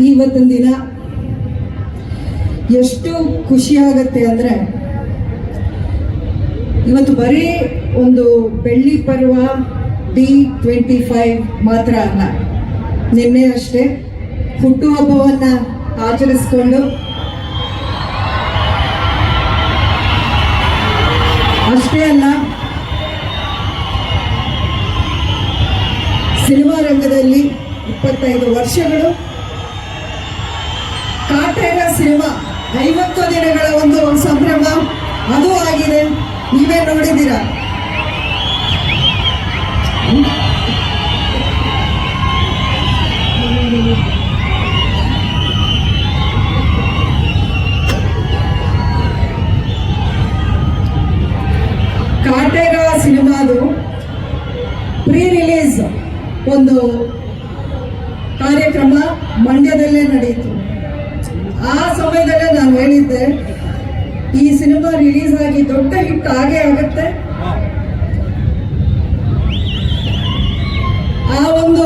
ಇವತ್ತಿನ ದಿನ ಎಷ್ಟು ಖುಷಿಯಾಗತ್ತೆ ಅಂದರೆ ಇವತ್ತು ಬರೀ ಒಂದು ಬೆಳ್ಳಿ ಪರ್ವ ಡಿ ಟ್ವೆಂಟಿ ಫೈವ್ ಮಾತ್ರ ಅಲ್ಲ. ನಿನ್ನೆ ಅಷ್ಟೇ ಹುಟ್ಟುಹಬ್ಬವನ್ನು ಆಚರಿಸ್ಕೊಂಡು ಅಷ್ಟೇ ಅಲ್ಲ, ಸಿನಿಮಾ ರಂಗದಲ್ಲಿ ಇಪ್ಪತ್ತೈದು ವರ್ಷಗಳು ಕಾಟೇರ ಸಿನಿಮಾ ಐವತ್ತು ದಿನಗಳ ಒಂದು ಸಂಭ್ರಮ, ಅದು ಆಗಿದೆ. ನೀವೇ ನೋಡಿದ್ದೀರಾ? ಕಾಟೇರ ಸಿನಿಮಾದು ಪ್ರೀ ರಿಲೀಸ್ ಒಂದು ಕಾರ್ಯಕ್ರಮ ಮಂಡ್ಯದಲ್ಲೇ ನಡೆಯಿತು ಆ ಸಮಯದಲ್ಲೇ ನಾನು ಹೇಳಿದ್ದೆ ಈ ಸಿನಿಮಾ ರಿಲೀಸ್ ಆಗಿ ದೊಡ್ಡ ಹಿಟ್ ಆಗೇ ಆಗುತ್ತೆ. ಆ ಒಂದು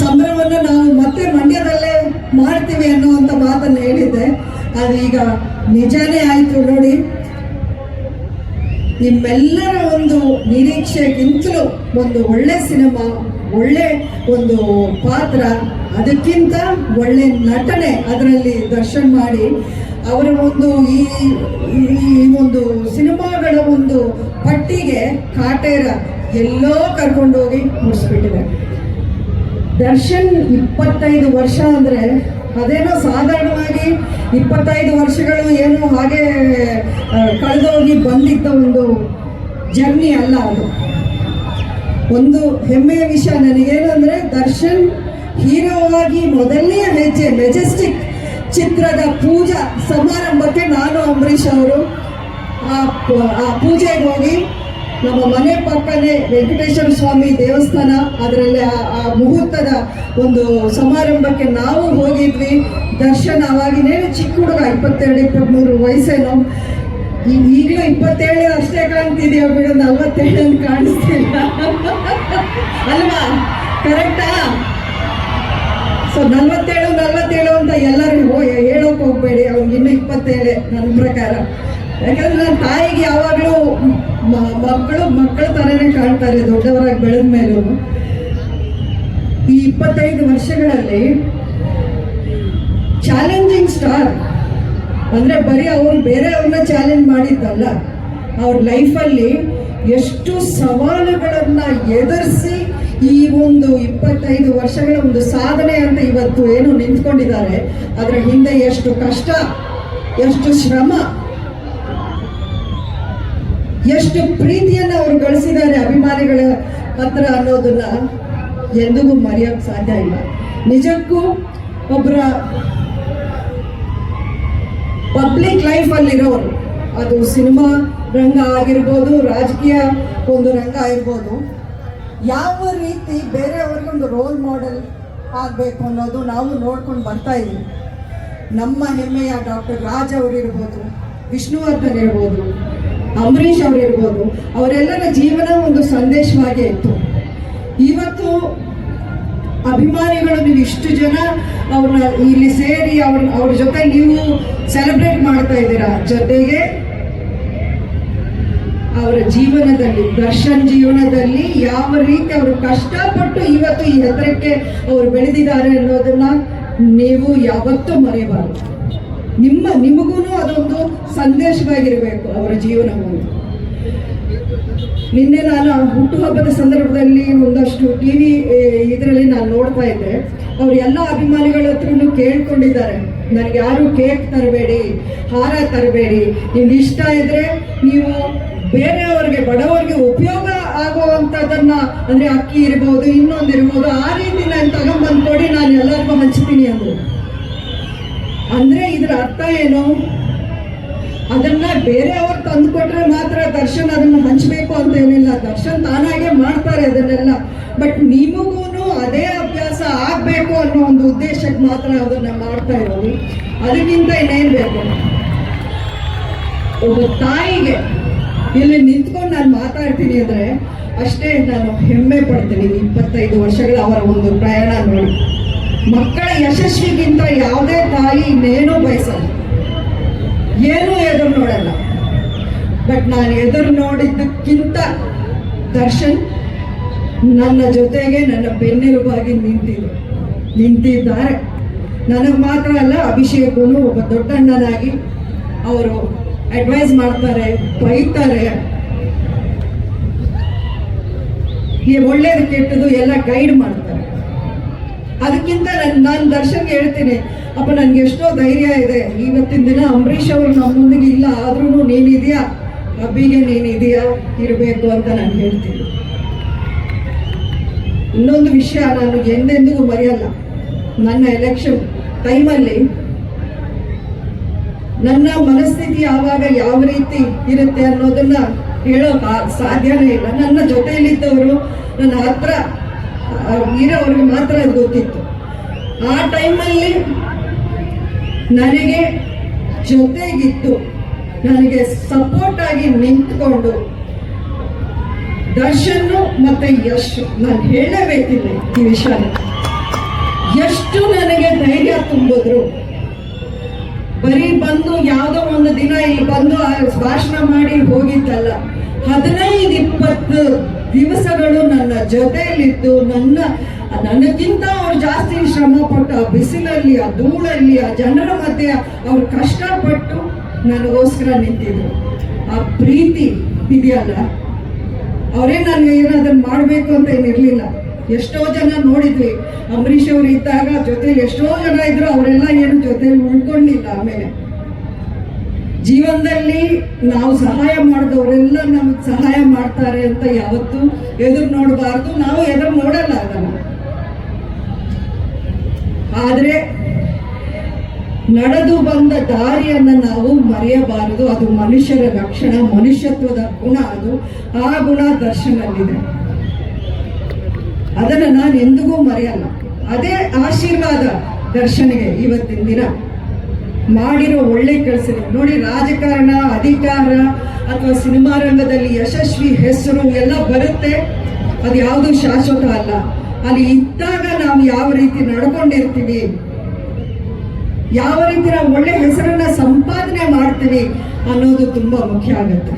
ಸಂಭ್ರಮವನ್ನು ನಾವು ಮತ್ತೆ ಮಂಡ್ಯದಲ್ಲೇ ಮಾಡ್ತೀವಿ ಅನ್ನುವಂಥ ಮಾತನ್ನು ಹೇಳಿದ್ದೆ. ಅದು ಈಗ ನಿಜಾನೇ ಆಯಿತು ನೋಡಿ. ನಿಮ್ಮೆಲ್ಲರ ಒಂದು ನಿರೀಕ್ಷೆಗಿಂತಲೂ ಒಂದು ಒಳ್ಳೆ ಸಿನಿಮಾ, ಒಳ್ಳೆ ಒಂದು ಪಾತ್ರ, ಅದಕ್ಕಿಂತ ಒಳ್ಳೆ ನಟನೆ ಅದರಲ್ಲಿ ದರ್ಶನ್ ಮಾಡಿ. ಅವರ ಒಂದು ಈ ಈ ಒಂದು ಸಿನಿಮಾಗಳ ಒಂದು ಪಟ್ಟಿಗೆ ಕಾಟೇರ ಎಲ್ಲೋ ಕರ್ಕೊಂಡೋಗಿ ಮುಗಿಸ್ಬಿಟ್ಟಿದೆ. ದರ್ಶನ್ ಇಪ್ಪತ್ತೈದು ವರ್ಷ ಅಂದರೆ ಅದೇನೋ ಸಾಧಾರಣವಾಗಿ ಇಪ್ಪತ್ತೈದು ವರ್ಷಗಳು ಏನು ಹಾಗೆ ಕಳೆದೋಗಿ ಬಂದಿದ್ದ ಒಂದು ಜರ್ನಿ ಅಲ್ಲ ಅದು. ಒಂದು ಹೆಮ್ಮೆಯ ವಿಷಯ ನನಗೇನಂದರೆ ದರ್ಶನ್ ಹೀರೋ ಆಗಿ ಮೊದಲನೇ ಹೆಜ್ಜೆ, ಮೆಜೆಸ್ಟಿಕ್ ಚಿತ್ರದ ಪೂಜಾ ಸಮಾರಂಭಕ್ಕೆ ನಾನು ಅಂಬರೀಷ್ ಅವರು. ಆ ಪೂಜೆಗೆ ಹೋಗಿ ನಮ್ಮ ಮನೆ ಪಕ್ಕನೇ ವೆಂಕಟೇಶ್ವರ ಸ್ವಾಮಿ ದೇವಸ್ಥಾನ, ಅದರಲ್ಲಿ ಆ- ಮುಹೂರ್ತದ ಒಂದು ಸಮಾರಂಭಕ್ಕೆ ನಾವು ಹೋಗಿದ್ವಿ. ದರ್ಶನ ಅವಾಗಿನೇ ಚಿಕ್ಕ ಹುಡುಗ, ಇಪ್ಪತ್ತೆರಡು ಇಪ್ಪತ್ತ್ಮೂರು ವಯಸ್ಸೇನೋ. ಈಗ ಈಗಲೂ ಇಪ್ಪತ್ತೇಳು ಅಷ್ಟೇ ಕಾಣ್ತಿದೆಯೋ ಬಿಡು, ನಲ್ವತ್ತೇಳು ಕಾಣಿಸ್ತಿಲ್ಲ. ಅಲ್ವಾ? ಕರೆಕ್ಟಾ ಸೊ ನಲ್ವತ್ತೇಳು ನಲ್ವತ್ತೇಳು ಅಂತ ಎಲ್ಲರೂ ಇಪ್ಪತ್ತೇಳೆ ನನ್ನ ಪ್ರಕಾರ. ಯಾಕಂದ್ರೆ ನನ್ನ ತಾಯಿಗೆ ಯಾವಾಗಲೂ ಮಕ್ಕಳು, ಮಕ್ಕಳ ಥರನೇ ಕಾಣ್ತಾರೆ ದೊಡ್ಡವರಾಗಿ ಬೆಳೆದ ಮೇಲೂ. ಈ ಇಪ್ಪತ್ತೈದು ವರ್ಷಗಳಲ್ಲಿ ಚಾಲೆಂಜಿಂಗ್ ಸ್ಟಾರ್ ಅಂದರೆ ಬರೀ ಅವ್ರು ಬೇರೆಯವ್ರನ್ನ ಚಾಲೆಂಜ್ ಮಾಡಿದ್ದಲ್ಲ, ಅವ್ರ ಲೈಫಲ್ಲಿ ಎಷ್ಟು ಸವಾಲುಗಳನ್ನು ಎದುರಿಸಿ ಈ ಒಂದು ಇಪ್ಪತ್ತೈದು ವರ್ಷಗಳ ಒಂದು ಸಾಧನೆ ಅಂತ ಇವತ್ತು ಏನು ನಿಂತ್ಕೊಂಡಿದ್ದಾರೆ, ಅದರ ಹಿಂದೆ ಎಷ್ಟು ಕಷ್ಟ ಎಷ್ಟು ಶ್ರಮ? ಎಷ್ಟು ಪ್ರೀತಿಯನ್ನು ಅವರು ಗಳಿಸಿದ್ದಾರೆ ಅಭಿಮಾನಿಗಳ ಹತ್ರ ಅನ್ನೋದನ್ನ ಎಂದಿಗೂ ಮರೆಯೋಕ್ ಸಾಧ್ಯ ಇಲ್ಲ. ನಿಜಕ್ಕೂ ಒಬ್ಬರ ಪಬ್ಲಿಕ್ ಲೈಫ್ ಅಲ್ಲಿರೋರು, ಅದು ಸಿನಿಮಾ ರಂಗ ಆಗಿರ್ಬೋದು, ರಾಜಕೀಯ ಒಂದು ರಂಗ ಆಗಿರ್ಬೋದು, ಯಾವ ರೀತಿ ಬೇರೆಯವ್ರಿಗೊಂದು ರೋಲ್ ಮಾಡೆಲ್ ಆಗಬೇಕು ಅನ್ನೋದು ನಾವು ನೋಡ್ಕೊಂಡು ಬರ್ತಾ ಇದ್ದೀವಿ. ನಮ್ಮ ಹೆಮ್ಮೆಯ ಡಾಕ್ಟರ್ ರಾಜ್ ಅವರಿರ್ಬೋದು ವಿಷ್ಣುವರ್ಧನ್ ಇರ್ಬೋದು, ಅಂಬರೀಷ್ ಅವರಿರ್ಬೋದು ಅವರೆಲ್ಲರ ಜೀವನ ಒಂದು ಸಂದೇಶವಾಗೇ ಇತ್ತು. ಇವತ್ತು ಅಭಿಮಾನಿಗಳು ನೀವು ಇಷ್ಟು ಜನ ಅವ್ರನ್ನ ಇಲ್ಲಿ ಸೇರಿ ಅವ್ರ ಅವ್ರ ಜೊತೆ ನೀವು ಸೆಲೆಬ್ರೇಟ್ ಮಾಡ್ತಾ ಇದ್ದೀರಾ? ಜೊತೆಗೆ ಅವರ ಜೀವನದಲ್ಲಿ, ದರ್ಶನ್ ಜೀವನದಲ್ಲಿ ಯಾವ ರೀತಿ ಅವರು ಕಷ್ಟಪಟ್ಟು ಇವತ್ತು ಈ ಎತ್ತರಕ್ಕೆ ಅವರು ಬೆಳೆದಿದ್ದಾರೆ ಅನ್ನೋದನ್ನ ನೀವು ಯಾವತ್ತೂ ಮರೆಯಬಾರದು. ನಿಮ್ಮ ನಿಮಗೂ ಅದೊಂದು ಸಂದೇಶವಾಗಿರಬೇಕು ಅವರ ಜೀವನವನ್ನು. ನಿನ್ನೆ ನಾನು ಹುಟ್ಟುಹಬ್ಬದ ಸಂದರ್ಭದಲ್ಲಿ ಒಂದಷ್ಟು ಟಿ ವಿ ಇದರಲ್ಲಿ ನಾನು ನೋಡ್ತಾ ಇದ್ದೆ. ಅವ್ರು ಎಲ್ಲ ಅಭಿಮಾನಿಗಳ ಹತ್ರನೂ ಕೇಳ್ಕೊಂಡಿದ್ದಾರೆ. ನನಗೆ ಯಾರು ಕೇಕ್ ತರಬೇಡಿ, ಹಾರ ತರಬೇಡಿ. ನಿಮ್ಗೆ ಇಷ್ಟ ಇದ್ರೆ ನೀವು ಬೇರೆಯವ್ರಿಗೆ, ಬಡವರಿಗೆ ಉಪಯೋಗ ಆಗುವಂಥದ್ದನ್ನು, ಅಂದ್ರೆ ಅಕ್ಕಿ ಇರ್ಬೋದು ಇನ್ನೊಂದು ಇರ್ಬೋದು ಆ ರೀತಿ ನಾನು ತಗೊಂಡ್ಬಂದು ಕೊಡಿ ನಾನು ಎಲ್ಲರಿಗೂ ಹಂಚ್ತೀನಿ ಅಂದರು. ಅಂದ್ರೆ ಇದರ ಅರ್ಥ ಏನು? ಅದನ್ನ ಬೇರೆಯವ್ರು ತಂದು ಕೊಟ್ರೆ ಮಾತ್ರ ದರ್ಶನ್ ಅದನ್ನ ಹಂಚಬೇಕು ಅಂತ ಏನಿಲ್ಲ. ದರ್ಶನ್ ತಾನಾಗೆ ಮಾಡ್ತಾರೆ ಅದನ್ನೆಲ್ಲ. ಬಟ್ ನಿಮಗೂ ಅದೇ ಅಭ್ಯಾಸ ಆಗ್ಬೇಕು ಅನ್ನೋ ಒಂದು ಉದ್ದೇಶಕ್ಕೆ ಮಾತ್ರ ಅದನ್ನ ಮಾಡ್ತಾ ಇರೋದು. ಅದಕ್ಕಿಂತ ಇನ್ನೇನ್ ಬೇಕು? ಒಬ್ಬ ತಾಯಿಗೆ. ಇಲ್ಲಿ ನಿಂತ್ಕೊಂಡು ನಾನು ಮಾತಾಡ್ತೀನಿ ಅಂದ್ರೆ ಅಷ್ಟೇ ನಾನು ಹೆಮ್ಮೆ ಪಡ್ತೀನಿ ಇಪ್ಪತ್ತೈದು ವರ್ಷಗಳ ಅವರ ಒಂದು ಪ್ರಯಾಣ ನೋಡಿ. ಮಕ್ಕಳ ಯಶಸ್ವಿಗಿಂತ ಯಾವುದೇ ತಾಯಿ ಇನ್ನೇನೂ ಬಯಸಲ್ಲ. ಏನೂ ಎದುರು ನೋಡಲ್ಲ. ಬಟ್ ನಾನು ಎದುರು ನೋಡಿದ್ದಕ್ಕಿಂತ ದರ್ಶನ್ ನನ್ನ ಜೊತೆಗೆ ನನ್ನ ಬೆನ್ನೆಲುಬಾಗಿ ನಿಂತಿದ್ರು. ನಿಂತಿದ್ದಾರೆ. ನನಗೆ ಮಾತ್ರ ಅಲ್ಲ, ಅಭಿಷೇಕನು ಒಬ್ಬ ದೊಡ್ಡಣ್ಣನಾಗಿ ಅವರು ಅಡ್ವೈಸ್ ಮಾಡ್ತಾರೆ, ಬೈತಾರೆ. ಒಳ್ಳೇದು ಕೆಟ್ಟದು ಎಲ್ಲ ಗೈಡ್ ಮಾಡ್ತಾರೆ. ಅದಕ್ಕಿಂತ ನನ್ ನಾನು ದರ್ಶನ್ಗೆ ಹೇಳ್ತೀನಿ, ಅಪ್ಪ, ನನ್ಗೆ ಎಷ್ಟೋ ಧೈರ್ಯ ಇದೆ. ಇವತ್ತಿನ ದಿನ ಅಂಬರೀಷ್ ಅವರು ನಮ್ಮೊಂದಿಗೆ ಇಲ್ಲ ಆದ್ರೂ ನೀನಿದೆಯಾ? ಅಬ್ಬಿಗೆ ನೀನಿದೆಯಾ? ಇರಬೇಕು ಅಂತ ನಾನು ಹೇಳ್ತೀನಿ. ಇನ್ನೊಂದು ವಿಷಯ ನಾನು ಎಂದೆಂದಿಗೂ ಮರೆಯಲ್ಲ. ನನ್ನ ಎಲೆಕ್ಷನ್ ಟೈಮಲ್ಲಿ ನನ್ನ ಮನಸ್ಥಿತಿ ಯಾವಾಗ ಯಾವ ರೀತಿ ಇರುತ್ತೆ ಅನ್ನೋದನ್ನ ಹೇಳೋಕ್ ಸಾಧ್ಯನೇ ಇಲ್ಲ. ನನ್ನ ಜೊತೆಯಲ್ಲಿದ್ದವರು ನನ್ನ ಹತ್ರ ಇರೋರಿಗೆ ಮಾತ್ರ ಅದು ಗೊತ್ತಿತ್ತು. ಆ ಟೈಮಲ್ಲಿ ನನಗೆ ಜೊತೆಗಿತ್ತು ನನಗೆ ಸಪೋರ್ಟ್ ಆಗಿ ನಿಂತ್ಕೊಂಡು ದರ್ಶನ್ ಮತ್ತೆ ಯಶ್, ನಾನು ಹೇಳಲೇಬೇಕಿಲ್ಲ ಈ ವಿಷಯ ಎಷ್ಟು ನನಗೆ ಧೈರ್ಯ ಒಂದು ದಿನ ಇಲ್ಲಿ ಬಂದು ಭಾಷಣ ಮಾಡಿ ಹೋಗಿದ್ದಲ್ಲ. ಹದಿನೈದು, ಇಪ್ಪತ್ತು ದಿವಸಗಳು ನನ್ನ ಜೊತೆಯಲ್ಲಿದ್ದು, ನನ್ನ ನನಗಿಂತ ಅವ್ರು ಜಾಸ್ತಿ ಶ್ರಮ ಪಟ್ಟು, ಆ ಬಿಸಿಲಲ್ಲಿ, ಆ ಧೂಳಲ್ಲಿ, ಆ ಜನರ ಮಧ್ಯೆ ಅವ್ರು ಕಷ್ಟಪಟ್ಟು ನನಗೋಸ್ಕರ ನಿಂತಿದ್ರು. ಆ ಪ್ರೀತಿ ಇದೆಯಲ್ಲ? ಅವರೇ ನನಗೆ ಏನಾದ್ರು ಮಾಡಬೇಕು ಅಂತ ಏನಿರಲಿಲ್ಲ ಎಷ್ಟೋ ಜನ ನೋಡಿದ್ವಿ. ಅಂಬರೀಷ್ ಅವರು ಇದ್ದಾಗ ಜೊತೆಲಿ ಎಷ್ಟೋ ಜನ ಇದ್ರು, ಅವರೆಲ್ಲ ಏನು ಜೊತೆಲಿ ಉಳ್ಕೊಂಡಿಲ್ಲ ಆಮೇಲೆ. ಜೀವನದಲ್ಲಿ ನಾವು ಸಹಾಯ ಮಾಡಿದವರೆಲ್ಲ ನಮಗೆ ಸಹಾಯ ಮಾಡ್ತಾರೆ ಅಂತ ಯಾವತ್ತೂ ಎದುರು ನೋಡಬಾರ್ದು. ನಾವು ಎದುರು ನೋಡಲ್ಲ ಅದನ್ನು. ಆದರೆ ನಡೆದು ಬಂದ ದಾರಿಯನ್ನು ನಾವು ಮರೆಯಬಾರದು. ಅದು ಮನುಷ್ಯರ ಲಕ್ಷಣ ಮನುಷ್ಯತ್ವದ ಗುಣ ಅದು. ಆ ಗುಣ ದರ್ಶನಲ್ಲಿದೆ. ಅದನ್ನು ನಾನು ಎಂದಿಗೂ ಮರೆಯಲ್ಲ. ಅದೇ ಆಶೀರ್ವಾದ ದರ್ಶನಿಗೆ ಇವತ್ತಿನ ದಿನ. ಮಾಡಿರೋ ಒಳ್ಳೆ ಕೆಲಸ ನೋಡಿ, ರಾಜಕಾರಣ, ಅಧಿಕಾರ ಅಥವಾ ಸಿನಿಮಾ ರಂಗದಲ್ಲಿ ಯಶಸ್ವಿ ಹೆಸರು ಎಲ್ಲ ಬರುತ್ತೆ. ಅದು ಯಾವುದು ಶಾಶ್ವತ ಅಲ್ಲ. ಅಲ್ಲಿ ಇದ್ದಾಗ ನಾವು ಯಾವ ರೀತಿ ನಡ್ಕೊಂಡಿರ್ತೀವಿ, ಯಾವ ರೀತಿ ನಾವು ಒಳ್ಳೆ ಹೆಸರನ್ನ ಸಂಪಾದನೆ ಮಾಡ್ತೀವಿ ಅನ್ನೋದು ತುಂಬಾ ಮುಖ್ಯ ಆಗುತ್ತೆ.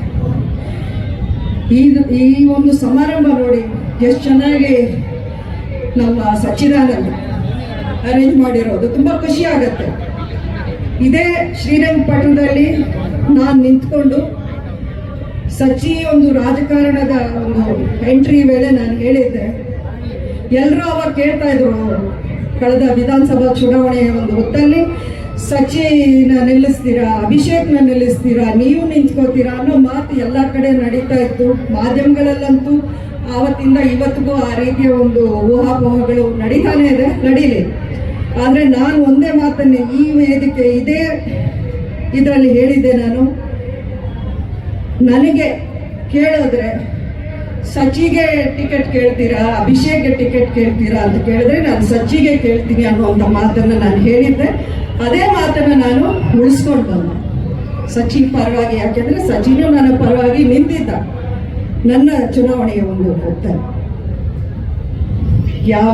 ಈ ಈ ಒಂದು ಸಮಾರಂಭ ನೋಡಿ, ಎಷ್ಟು ಚೆನ್ನಾಗಿ ನಮ್ಮ ಸಚ್ಚಿದಾನಂದ ಅರೇಂಜ್ ಮಾಡಿರೋದು. ತುಂಬಾ ಖುಷಿ ಆಗತ್ತೆ. ಇದೇ ಶ್ರೀರಂಗಪಟ್ಟಣದಲ್ಲಿ ನಾನು ನಿಂತ್ಕೊಂಡು ಸಚಿ ಒಂದು ರಾಜಕಾರಣದ ಒಂದು ಎಂಟ್ರಿ ವೇಳೆ ನಾನು ಹೇಳಿದ್ದೆ. ಎಲ್ಲರೂ ಅವಾಗ ಕೇಳ್ತಾ ಇದ್ರು ಕಳೆದ ವಿಧಾನಸಭಾ ಚುನಾವಣೆಯ ಒಂದು ಹೊತ್ತಲ್ಲಿ ಸಚಿನ ನಿಲ್ಲಿಸ್ತೀರಾ ಅಭಿಷೇಕ್ನ ನಿಲ್ಲಿಸ್ತೀರಾ, ನೀವು ನಿಂತ್ಕೋತೀರಾ ಅನ್ನೋ ಮಾತು ಎಲ್ಲ ಕಡೆ ನಡೀತಾ ಇತ್ತು. ಮಾಧ್ಯಮಗಳಲ್ಲಂತೂ ಆವತ್ತಿಂದ ಇವತ್ತಿಗೂ ಆ ರೀತಿಯ ಒಂದು ಊಹಾಪೋಹಗಳು ನಡೀತಾನೆ ಇದೆ, ನಡೀಲಿ. ಆದರೆ ನಾನು ಒಂದೇ ಮಾತನ್ನೇ ಈ ವೇದಿಕೆ ಇದೇ ಇದರಲ್ಲಿ ಹೇಳಿದ್ದೆ ನಾನು. ನನಗೆ ಕೇಳಿದ್ರೆ, ಸಚಿಗೆ ಟಿಕೆಟ್ ಕೇಳ್ತೀರಾ, ಅಭಿಷೇಕ್ಗೆ ಟಿಕೆಟ್ ಕೇಳ್ತೀರಾ ಅಂತ ಕೇಳಿದ್ರೆ ನಾನು ಸಚಿಗೆ ಕೇಳ್ತೀನಿ ಅನ್ನುವಂಥ ಮಾತನ್ನು ನಾನು ಹೇಳಿದ್ದೆ. ಅದೇ ಮಾತನ್ನು ನಾನು ಉಳಿಸ್ಕೊಂಡು ಬಂದೆ. ಸಚಿ ಪರವಾಗಿ ಯಾಕೆಂದ್ರೆ ಸಚಿನೂ ನನ್ನ ಪರವಾಗಿ ನಿಂತಿದ್ದ. ನನ್ನ ಚುನಾವಣೆಯ ಒಂದು ಉತ್ತರ ಯಾವ